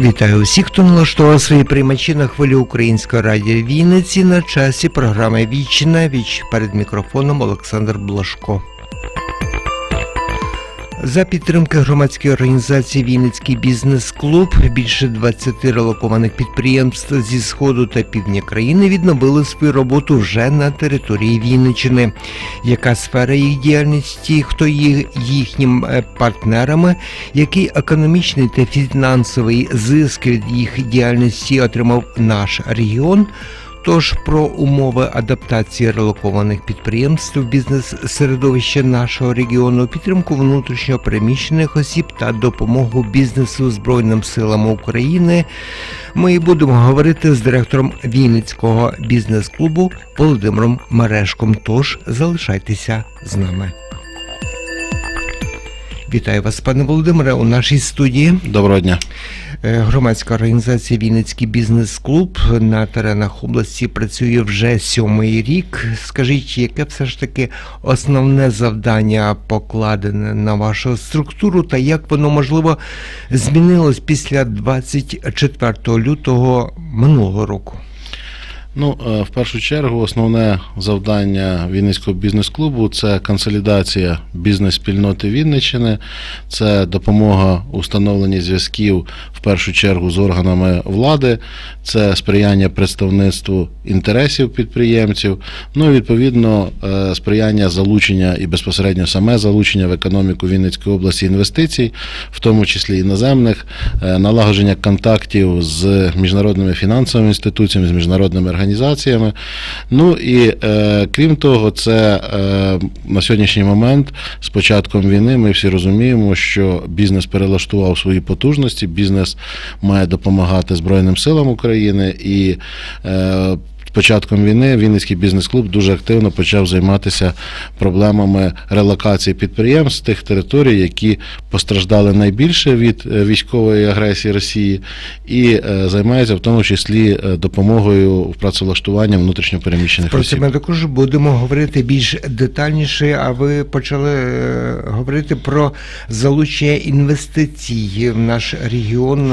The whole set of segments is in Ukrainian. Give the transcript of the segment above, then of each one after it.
Вітаю усіх, хто налаштував свої приймачі на хвилі Української радіо Вінниці на часі програми Вічна віч перед мікрофоном Олександр Блашко. За підтримки громадської організації Вінницький бізнес-клуб більше 20 релокованих підприємств зі сходу та півдня країни відновили свою роботу вже на території Вінниччини. Яка сфера їх діяльності, хто є їхнім е, партнерами, який економічний та фінансовий зиск від їх діяльності отримав наш регіон? Тож про умови адаптації релокованих підприємств в бізнес-середовище нашого регіону, підтримку внутрішньо переміщених осіб та допомогу бізнесу Збройним силам України. Ми будемо говорити з директором Вінницького бізнес-клубу Володимиром Мерешком. Тож залишайтеся з нами. Вітаю вас, пане Володимире, у нашій студії. Доброго дня. Е, Громадська організація Вінницький бізнес-клуб на теренах області працює вже сьомий рік. Скажіть, яке все ж таки основне завдання покладене на вашу структуру, та як воно можливо змінилось після 24 лютого минулого року? Ну, е, в першу чергу, основне завдання Вінницького бізнес-клубу це консолідація бізнес-спільноти Вінниччини, це допомога у встановленні зв'язків в першу чергу з органами влади, це сприяння представництву інтересів підприємців. Ну і відповідно е, сприяння залучення і безпосередньо саме залучення в економіку Вінницької області інвестицій, в тому числі іноземних, е, налагодження контактів з міжнародними фінансовими інституціями, з міжнародними організаціями. Ну і е, крім того, це е, на сьогоднішній момент з початком війни ми всі розуміємо, що бізнес перелаштував свої потужності, бізнес має допомагати Збройним силам України і. Е, Початком війни Вінницький бізнес-клуб дуже активно почав займатися проблемами релокації підприємств з тих територій, які постраждали найбільше від е, військової агресії Росії, і е, займається в тому числі е, допомогою в працевлаштуванні внутрішньопереміщених Про це ми також будемо говорити більш детальніше. А ви почали говорити про залучення інвестицій в наш регіон.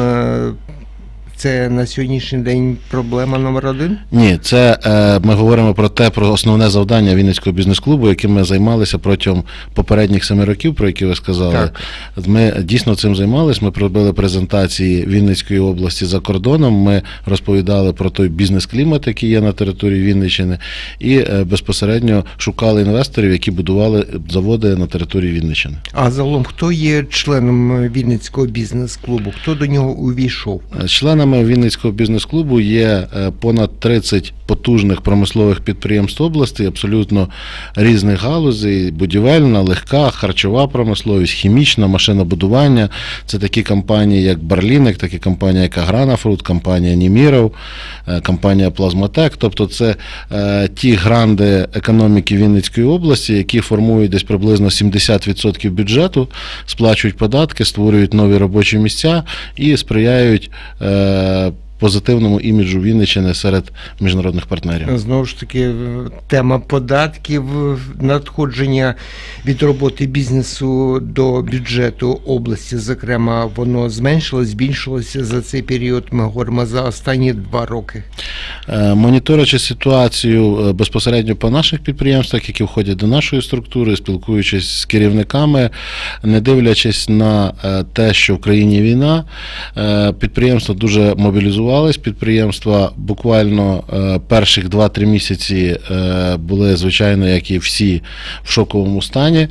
Це на сьогоднішній день проблема номер один. Ні, це е, ми говоримо про те, про основне завдання Вінницького бізнес-клубу, яким ми займалися протягом попередніх семи років, про які ви сказали. Так. Ми дійсно цим займалися. Ми робили презентації Вінницької області за кордоном. Ми розповідали про той бізнес-клімат, який є на території Вінниччини, і е, безпосередньо шукали інвесторів, які будували заводи на території Вінниччини. А загалом, хто є членом Вінницького бізнес-клубу? Хто до нього увійшов? Членами Вінницького бізнес-клубу є е, понад 30 потужних промислових підприємств області, абсолютно різних галузей: будівельна, легка, харчова промисловість, хімічна, машинобудування. Це такі компанії, як Барлінек, такі компанії, як Агранафрут, компанія Німіров, е, компанія Плазматек. Тобто, це е, ті гранди економіки Вінницької області, які формують десь приблизно 70% бюджету, сплачують податки, створюють нові робочі місця і сприяють. Е, Позитивному іміджу Вінниччини серед міжнародних партнерів. Знову ж таки, тема податків, надходження від роботи бізнесу до бюджету області, зокрема, воно зменшилось, збільшилося за цей період. Ми говоримо за останні два роки. Е, Моніторячи ситуацію е, безпосередньо по наших підприємствах, які входять до нашої структури, спілкуючись з керівниками, не дивлячись на е, те, що в країні війна, підприємства дуже мобілізувались. Підприємства буквально е, перших 2-3 місяці е, були, звичайно, як і всі, в шоковому стані.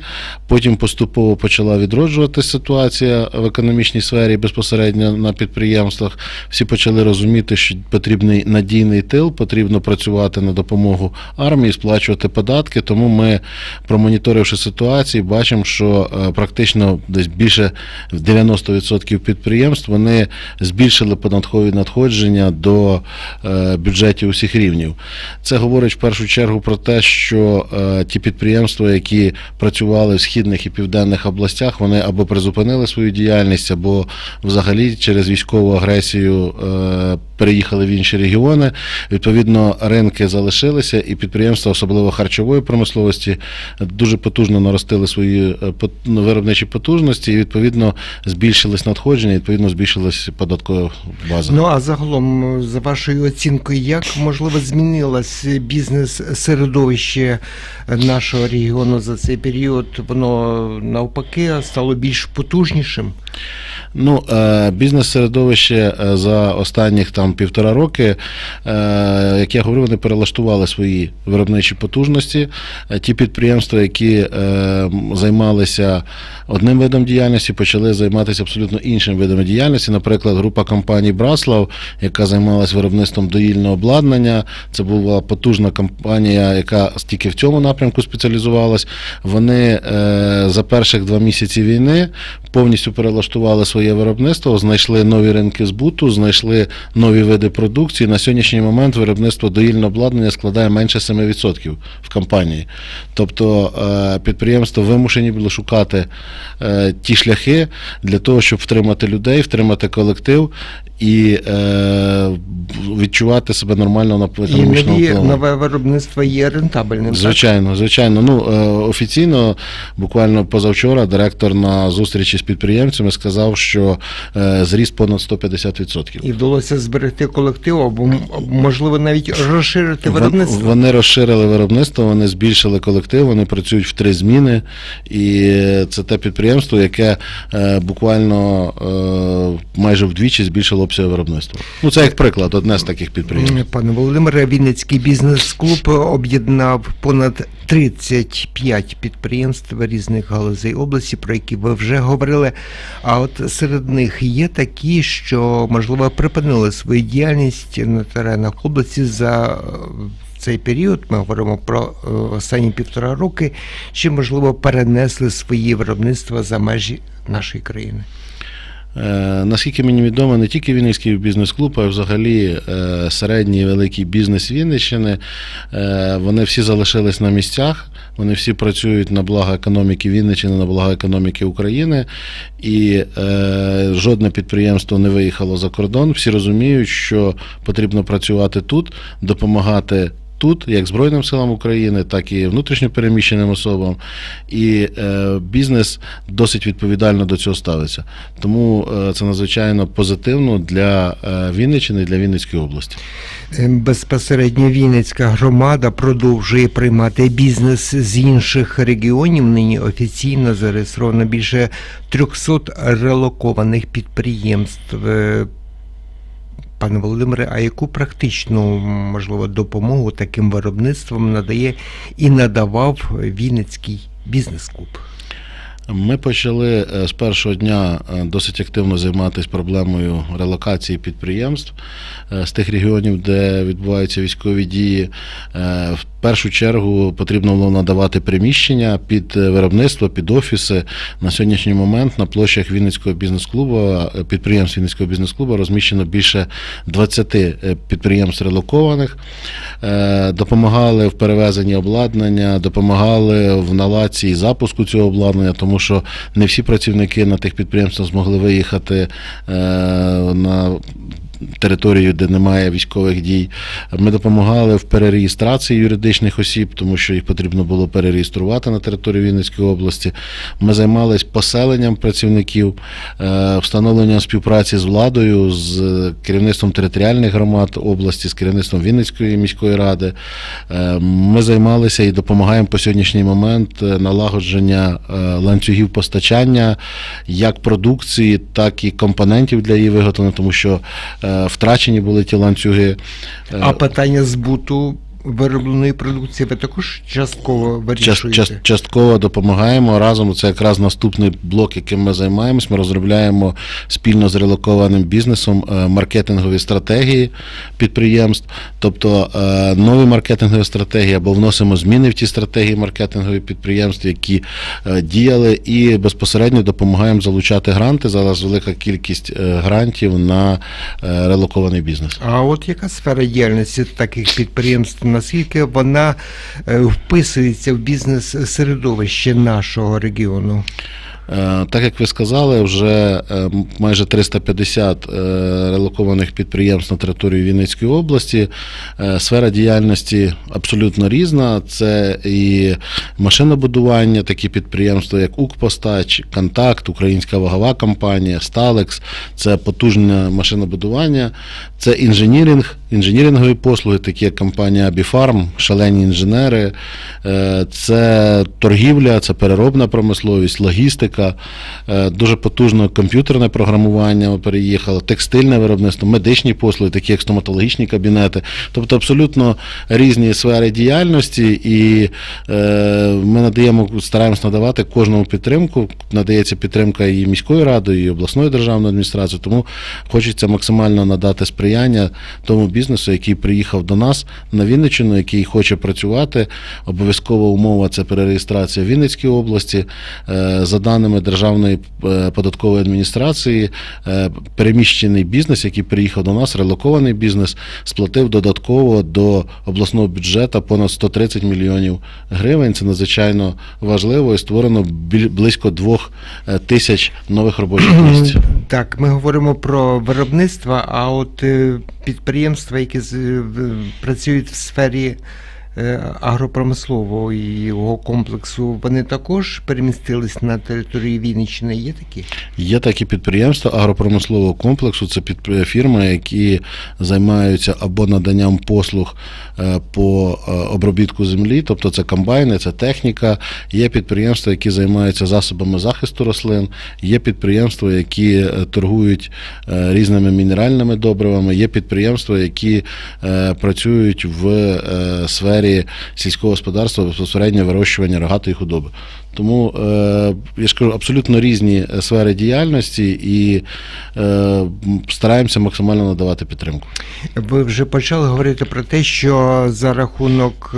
Потім поступово почала відроджуватися ситуація в економічній сфері безпосередньо на підприємствах. Всі почали розуміти, що потрібний надійний тил, потрібно працювати на допомогу армії, сплачувати податки. Тому ми, промоніторивши ситуацію, бачимо, що е, практично десь більше 90% підприємств вони збільшили податкові надходження надходження до е, бюджетів усіх рівнів. Це говорить в першу чергу про те, що е, ті підприємства, які працювали в східних і південних областях, вони або призупинили свою діяльність, або взагалі через військову агресію е, переїхали в інші регіони. Відповідно, ринки залишилися, і підприємства, особливо харчової промисловості, дуже потужно наростили свої ну, виробничі потужності, і відповідно збільшились надходження, і, відповідно збільшилась податкова база. Ну а загалом, за вашою оцінкою, як можливо змінилось бізнес-середовище нашого регіону за цей період? Воно навпаки стало більш потужнішим. Ну, е, бізнес-середовище е, за останніх там півтора роки, е, як я говорив, вони перелаштували свої виробничі потужності. Е, Ті підприємства, які е, займалися одним видом діяльності, почали займатися абсолютно іншим видом діяльності. Наприклад, група компаній Браслав, яка займалася виробництвом доїльного обладнання. Це була потужна компанія, яка тільки в цьому напрямку спеціалізувалась. Вони е, за перших два місяці війни повністю перелаштували своє виробництво, знайшли нові ринки збуту, знайшли нові види продукції. На сьогоднішній момент виробництво доїльного обладнання складає менше 7% в компанії. Тобто е, підприємства вимушені були шукати ті шляхи для того, щоб втримати людей, втримати колектив і е, відчувати себе нормально на І економічному нові, нове виробництво є рентабельним. так? Звичайно, звичайно. Ну е, офіційно, буквально позавчора, директор на зустрічі з підприємцями сказав, що е, зріст понад 150%. І вдалося зберегти колектив, або можливо навіть розширити виробництво. Вони розширили виробництво, вони збільшили колектив, вони працюють в три зміни. І це те підприємство, яке е, буквально е, майже вдвічі збільшило обсяг виробництва. Ну це як приклад, одне з таких підприємств. Пане Володимире, Вінницький бізнес-клуб об'єднав понад 35 підприємств різних галузей області, про які ви вже говорили. А от серед них є такі, що можливо припинили свою діяльність на теренах області за е, цей період. Ми говоримо про е, останні півтора роки, чи можливо перенесли свої виробництва за межі нашої країни. Е, Наскільки мені відомо, не тільки Вінницький бізнес-клуб, а взагалі е, середній і великий бізнес Вінниччини, е, вони всі залишились на місцях, вони всі працюють на благо економіки Вінниччини, на благо економіки України, і жодне підприємство не виїхало за кордон. Всі розуміють, що потрібно працювати тут, допомагати. Тут, як Збройним силам України, так і внутрішньопереміщеним особам, і е, бізнес досить відповідально до цього ставиться. Тому е, це надзвичайно позитивно для е, Вінниччини, для Вінницької області. Е, Безпосередньо Вінницька громада продовжує приймати бізнес з інших регіонів. Нині офіційно зареєстровано більше 300 релокованих підприємств. Пане Володимире, а яку практичну можливо допомогу таким виробництвам надає і надавав Вінницький бізнес-клуб? Ми почали е, з першого дня е, досить активно займатися проблемою релокації підприємств е, з тих регіонів, де відбуваються військові дії. Першу чергу потрібно було надавати приміщення під е, виробництво, під офіси. На сьогоднішній момент на площах Вінницького бізнес-клубу, е, підприємств Вінницького бізнес-клубу розміщено більше 20 е, підприємств релокованих. Допомагали в перевезенні обладнання, допомагали в наладці і запуску цього обладнання, тому що не всі працівники на тих підприємствах змогли виїхати на територію, де немає військових дій. Ми допомагали в перереєстрації юридичних осіб, тому що їх потрібно було перереєструвати на території Вінницької області. Ми займалися поселенням працівників, е, встановленням співпраці з владою, з керівництвом територіальних громад області, з керівництвом Вінницької міської ради. Е, Ми займалися і допомагаємо по сьогоднішній момент е, налагодження ланцюгів постачання як продукції, так і компонентів для її виготовлення, тому що втрачені були ті ланцюги. А питання збуту виробленої продукції ви також частково Част, вирішуєте? част, частково допомагаємо разом. Це якраз наступний блок, яким ми займаємось. Ми розробляємо спільно з релокованим бізнесом е, маркетингові стратегії підприємств, тобто е, нові маркетингові стратегії або вносимо зміни в ті стратегії маркетингові підприємств, які е, діяли, і безпосередньо допомагаємо залучати гранти. Зараз велика кількість грантів на релокований бізнес. А от яка сфера діяльності таких підприємств? Наскільки вона е, вписується в бізнес-середовище нашого регіону? Е, Так як ви сказали, вже е, майже 350 е, релокованих підприємств на території Вінницької області. Сфера діяльності абсолютно різна. Це і машинобудування, такі підприємства, як Укпостач, Контакт, Українська вагова компанія, Сталекс, це потужне машинобудування, це інженіринг, інженірингові послуги, такі як компанія Абіфарм, шалені інженери, е, це торгівля, це переробна промисловість, логістика, е, дуже потужне комп'ютерне програмування переїхало, текстильне виробництво, медичні послуги, такі як стоматологічні кабінети. Тобто абсолютно різні сфери діяльності, і е, ми надаємо, стараємось надавати кожному підтримку. Надається підтримка і міською радою, і обласною державною адміністрацією. Тому хочеться максимально надати сприяння тому бізнесу, який приїхав до нас на Вінниччину, який хоче працювати. Обов'язкова умова це перереєстрація в Вінницькій області. Е, За даними Державної е, податкової адміністрації, е, переміщений бізнес, який приїхав до нас, релокований бізнес, сплатив додатково до обласного бюджету понад 130 мільйонів гривень. Це надзвичайно важливо і створено близько двох тисяч нових робочих місць. Так, ми говоримо про виробництво, а от е, які працюють в сфері е, агропромислового комплексу, вони також перемістились на території Вінниччини. Є такі? Є такі підприємства агропромислового комплексу. Це підпри- фірми, які займаються або наданням послуг е, по е, обробітку землі, тобто це комбайни, це техніка. Є підприємства, які займаються засобами захисту рослин. Є підприємства, які е, торгують е, різними мінеральними добривами. Є підприємства, які е, працюють в е, сфері сільського господарства безпосередньо вирощування рогатої худоби. Тому е, я ж кажу, абсолютно різні е, сфери діяльності і е, стараємося максимально надавати підтримку. Ви вже почали говорити про те, що за рахунок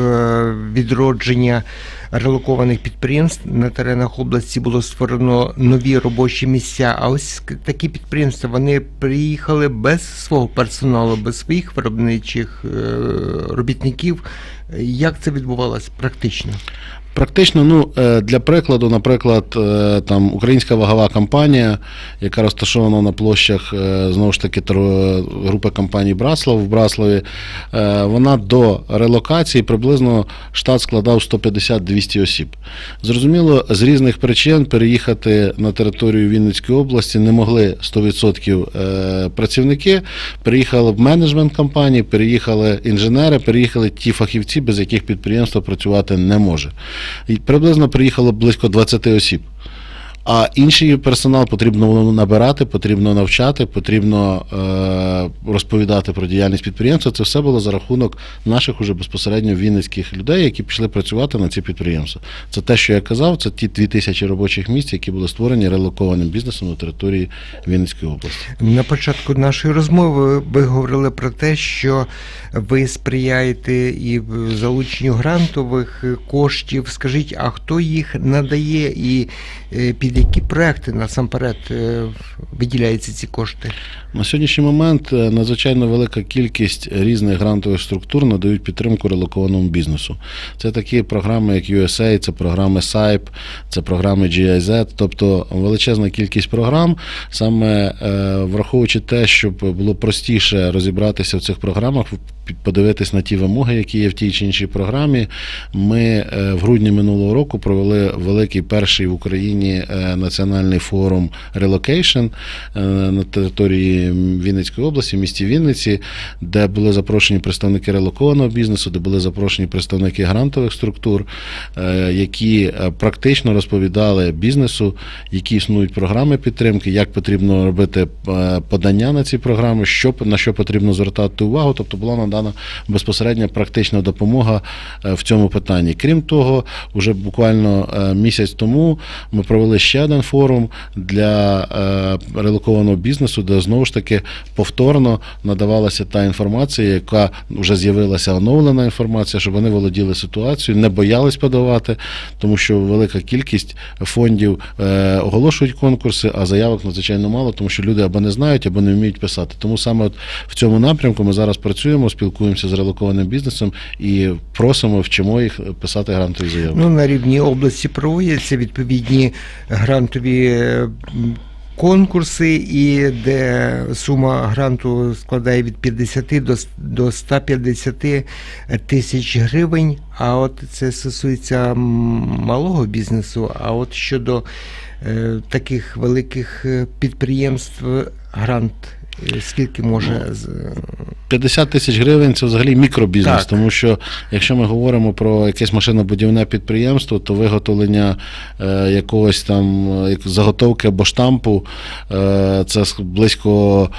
відродження релокованих підприємств на теренах області було створено нові робочі місця. А ось такі підприємства вони приїхали без свого персоналу, без своїх виробничих робітників. Як це відбувалося практично? Практично, ну е, для прикладу, наприклад, е, там українська вагова компанія, яка розташована на площах е, знову ж таки групи компаній Браслав в Браславі, вона до релокації приблизно штат складав 150-200 осіб. Зрозуміло, з різних причин переїхати на територію Вінницької області не могли 100% е, працівники. Переїхали в менеджмент компанії, переїхали інженери, переїхали ті фахівці, без яких підприємство працювати не може. І приблизно приїхало близько 20 осіб. А інший персонал потрібно набирати, потрібно навчати, потрібно е, розповідати про діяльність підприємства. Це все було за рахунок наших уже безпосередньо вінницьких людей, які пішли працювати на ці підприємства. Це те, що я казав, це ті 2000 робочих місць, які були створені релокованим бізнесом на території Вінницької області. На початку нашої розмови ви говорили про те, що ви сприяєте і залученню грантових коштів. Скажіть, а хто їх надає і е, які проекти насамперед е, виділяються ці кошти? На сьогоднішній момент е, надзвичайно велика кількість різних грантових структур надають підтримку релокованому бізнесу. Це такі програми, як USA, це програми SAIP, це програми GIZ, тобто величезна кількість програм. Саме е, враховуючи те, щоб було простіше розібратися в цих програмах, подивитись на ті вимоги, які є в тій чи іншій програмі. Ми в грудні минулого року провели великий перший в Україні національний форум Relocation е, на території Вінницької області, в місті Вінниці, де були запрошені представники релокованого бізнесу, де були запрошені представники грантових структур, е, які е, практично розповідали бізнесу, які існують програми підтримки, як потрібно робити подання на ці програми, що на що потрібно звертати увагу. Тобто була надана безпосередня практична допомога в цьому питанні. Крім того, уже буквально місяць тому ми провели ще один форум для е, релокованого бізнесу, де знову ж таки повторно надавалася та інформація, яка вже з'явилася оновлена інформація, щоб вони володіли ситуацією, не боялись подавати, тому що велика кількість фондів е, оголошують конкурси, а заявок надзвичайно мало, тому що люди або не знають, або не вміють писати. Тому саме от в цьому напрямку ми зараз працюємо, спілкуємося з релокованим бізнесом і просимо, вчимо їх писати грантові заяви. Ну, на рівні області проводяться відповідні грантові е, конкурси, і де сума гранту складає від 50 до, с- до 150 тисяч гривень. А от це стосується малого бізнесу. А от щодо е, таких великих е, підприємств, грант скільки може 50 тисяч гривень це взагалі мікробізнес, Так. тому що якщо ми говоримо про якесь машинобудівне підприємство, то виготовлення е, якогось там е, заготовки або штампу е, це близько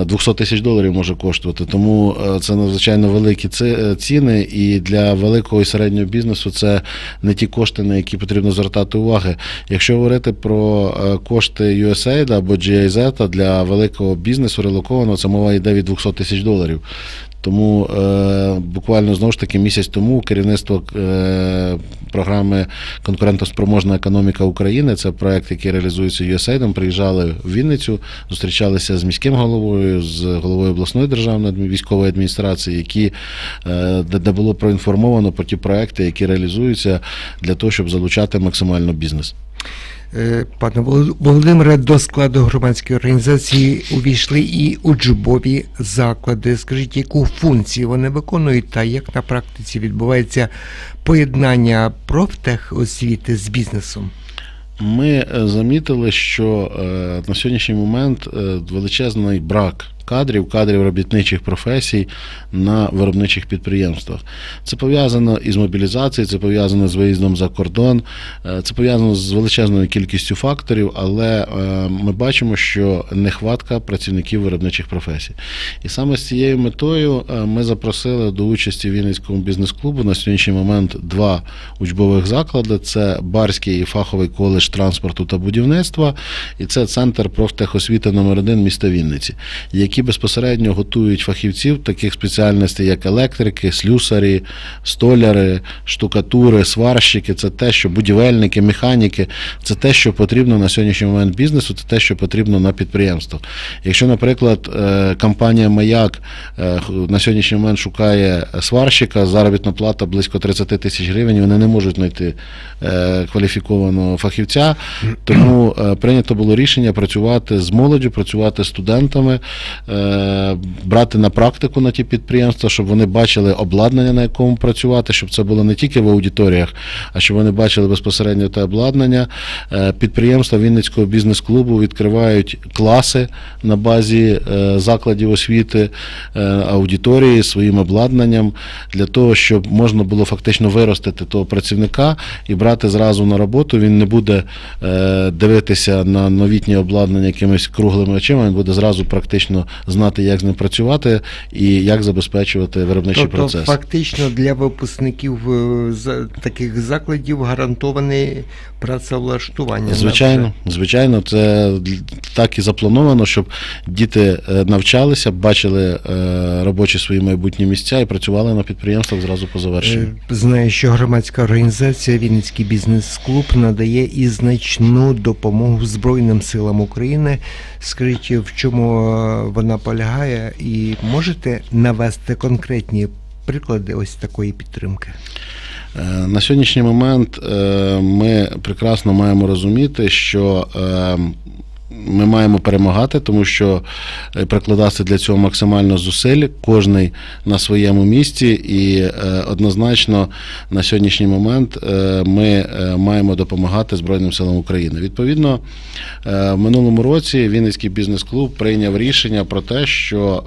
е, 200 тисяч доларів може коштувати. Тому е, це надзвичайно великі е, ціни, і для великого і середнього бізнесу це не ті кошти, на які потрібно звертати уваги. Якщо говорити про е, кошти USAID або GIZ для великого бізнесу релокованого, це мова йде від 200 тисяч доларів. Тому е, буквально знову ж таки місяць тому керівництво е, програми Конкурентоспроможна економіка України. Це проект, який реалізується USAID, приїжджали в Вінницю, зустрічалися з міським головою, з головою обласної державної військової адміністрації, які е, де було проінформовано про ті проекти, які реалізуються для того, щоб залучати максимально бізнес. Е, Пане Воло- Володимире, до складу громадської організації увійшли і учбові заклади. Скажіть, яку функцію вони виконують та як на практиці відбувається поєднання профтехосвіти з бізнесом? Ми е, замітили, що е, на сьогоднішній момент величезний брак кадрів, кадрів робітничих професій на виробничих підприємствах. Це пов'язано із мобілізацією, це пов'язано з виїздом за кордон, е, це пов'язано з величезною кількістю факторів, але е, ми бачимо, що нехватка працівників виробничих професій. І саме з цією метою е, ми запросили до участі Вінницького бізнес-клубу на сьогоднішній момент два учбових заклади: це Барський і фаховий коледж транспорту та будівництва, і це центр профтехосвіти номер 1 міста Вінниці, які безпосередньо готують фахівців таких спеціальностей, як електрики, слюсарі, столяри, штукатури, сварщики. Це те, що будівельники, механіки, це те, що потрібно на сьогоднішній момент бізнесу, це те, що потрібно на підприємствах. Якщо, наприклад, е, компанія Маяк е, на сьогоднішній момент шукає сварщика, заробітна плата близько 30 тисяч гривень, вони не можуть знайти е, кваліфікованого фахівця. Тому прийнято було рішення працювати з молоддю, працювати з студентами, брати на практику на ті підприємства, щоб вони бачили обладнання, на якому працювати, щоб це було не тільки в аудиторіях, а щоб вони бачили безпосередньо те обладнання. Е, Підприємства Вінницького бізнес-клубу відкривають класи на базі е, закладів освіти, е, аудиторії своїм обладнанням для того, щоб можна було фактично виростити того працівника і брати зразу на роботу. Він не буде е, дивитися на новітнє обладнання якимись круглими очима, він буде зразу практично знати, як з ним працювати і як забезпечувати виробничий тобто, процес. фактично для випускників е, таких закладів гарантоване працевлаштування. Звичайно, звичайно, це так і заплановано, щоб діти е, навчалися, бачили е, робочі свої майбутні місця і працювали на підприємствах зразу по завершенню. Знаю, що громадська організація Вінницький бізнес-клуб надає і значну допомогу Збройним силам України. Скажіть, в чому е, вона полягає, і можете навести конкретні приклади ось такої підтримки? Е, На сьогоднішній момент е, ми прекрасно маємо розуміти, що е, ми маємо перемагати, тому що е, прикладати для цього максимально зусиль, кожний на своєму місці, і е, однозначно на сьогоднішній момент е, ми маємо допомагати Збройним силам України. Відповідно, в минулому році Вінницький бізнес-клуб прийняв рішення про те, що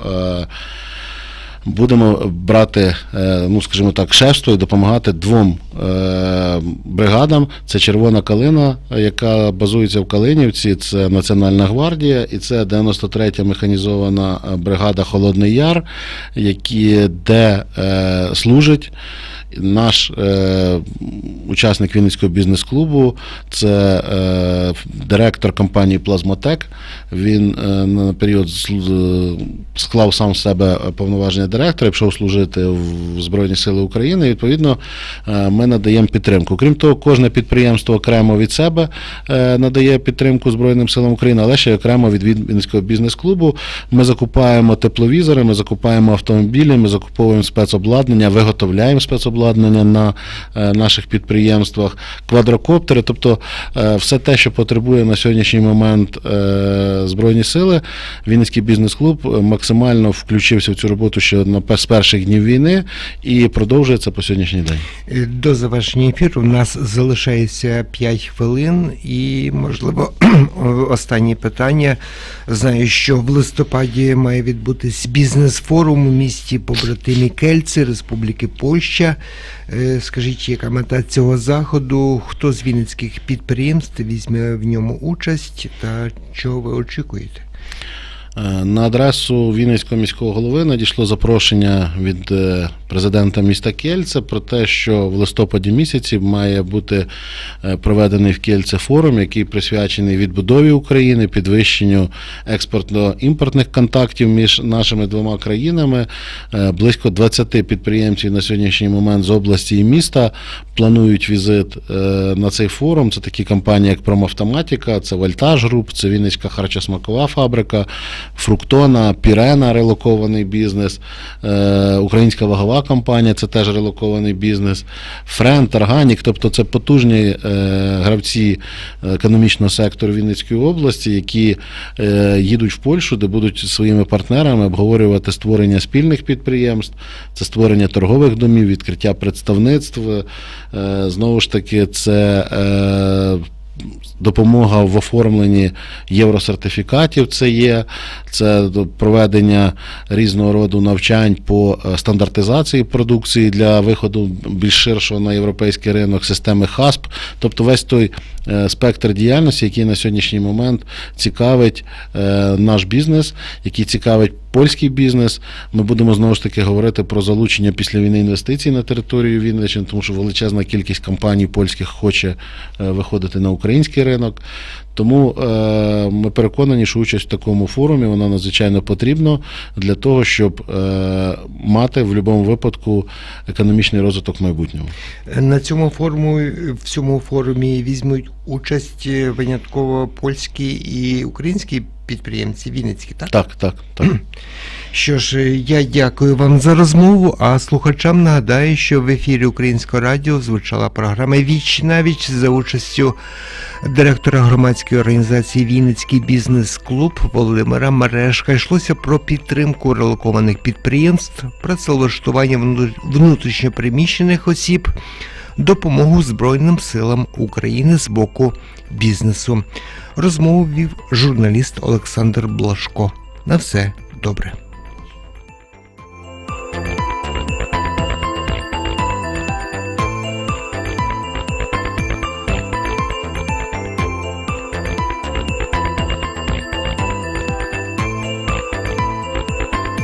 Будемо брати, е, ну скажімо так, шефство і допомагати двом е, бригадам. Це Червона калина, яка базується в Калинівці, це Національна гвардія, і це 93-я механізована е, бригада Холодний Яр, які де служить. Наш е, учасник Вінницького бізнес-клубу це е, директор компанії Плазмотек. Він е, на період склав сам себе повноваження директора пішов служити в Збройні Сили України. І, відповідно, е, ми надаємо підтримку. Крім того, кожне підприємство окремо від себе е, надає підтримку Збройним силам України, але ще окремо від Вінницького бізнес-клубу. Ми закупаємо тепловізори, ми закупаємо автомобілі, ми закуповуємо спецобладнання, виготовляємо спецобладнання на е, наших підприємствах, квадрокоптери, тобто е, все те, що потребує на сьогоднішній момент е, Збройні сили, Вінницький бізнес-клуб максимально включився в цю роботу ще з перших днів війни і продовжує це по сьогоднішній день. До завершення ефіру у нас залишається 5 хвилин, і, можливо, останнє питання. Знаю, що в листопаді має відбутись бізнес-форум у місті побратимі Кельце, Республіки Польща. Е, Скажіть, яка мета цього заходу? Хто з вінницьких підприємств візьме в ньому участь та чого ви очікуєте? Е, На адресу Вінницького міського голови надійшло запрошення від е, президента міста Кельце про те, що в листопаді місяці має бути е, проведений в Кельце форум, який присвячений відбудові України, підвищенню експортно-імпортних контактів між нашими двома країнами. Близько 20 підприємців на сьогоднішній момент з області і міста планують візит на цей форум. Це такі компанії, як Промавтоматіка, це Вольтаж Груп, це Вінницька харчосмакова фабрика, Фруктона, Пірена, релокований бізнес, е, Українська вагова компанія, це теж релокований бізнес, Френд, Органік, тобто це потужні е, гравці економічного сектору Вінницької області, які е, їдуть в Польщу, де будуть своїми партнерами обговорювати створення спільних підприємств, це створення торгових домів, відкриття представництв. Знову ж таки, це допомога в оформленні євросертифікатів. Це є це проведення різного роду навчань по е, стандартизації продукції для виходу більш ширшого на європейський ринок, системи ХАСП, тобто весь той е, спектр діяльності, який на сьогоднішній момент цікавить е, наш бізнес, який цікавить польський бізнес. Ми будемо знову ж таки говорити про залучення після війни інвестицій на територію Вінниччини, тому що величезна кількість компаній польських хоче е, виходити на український ринок. Тому е, ми переконані, що участь в такому форумі вона надзвичайно потрібна для того, щоб е, мати в будь-якому випадку економічний розвиток майбутнього. На цьому форуму в цьому форумі візьмуть участь винятково польські і українські підприємці Вінницькі, так? Так, так, так. Що ж, я дякую вам за розмову. А слухачам нагадаю, що в ефірі Українського радіо звучала програма Віч на віч за участю директора громадської організації Вінницький бізнес-клуб Володимира Мережка. Йшлося про підтримку релокованих підприємств, працевлаштування вну- внутрішньопереміщених осіб, допомогу Збройним силам України з боку бізнесу. Розмову вів журналіст Олександр Блашко. На все добре.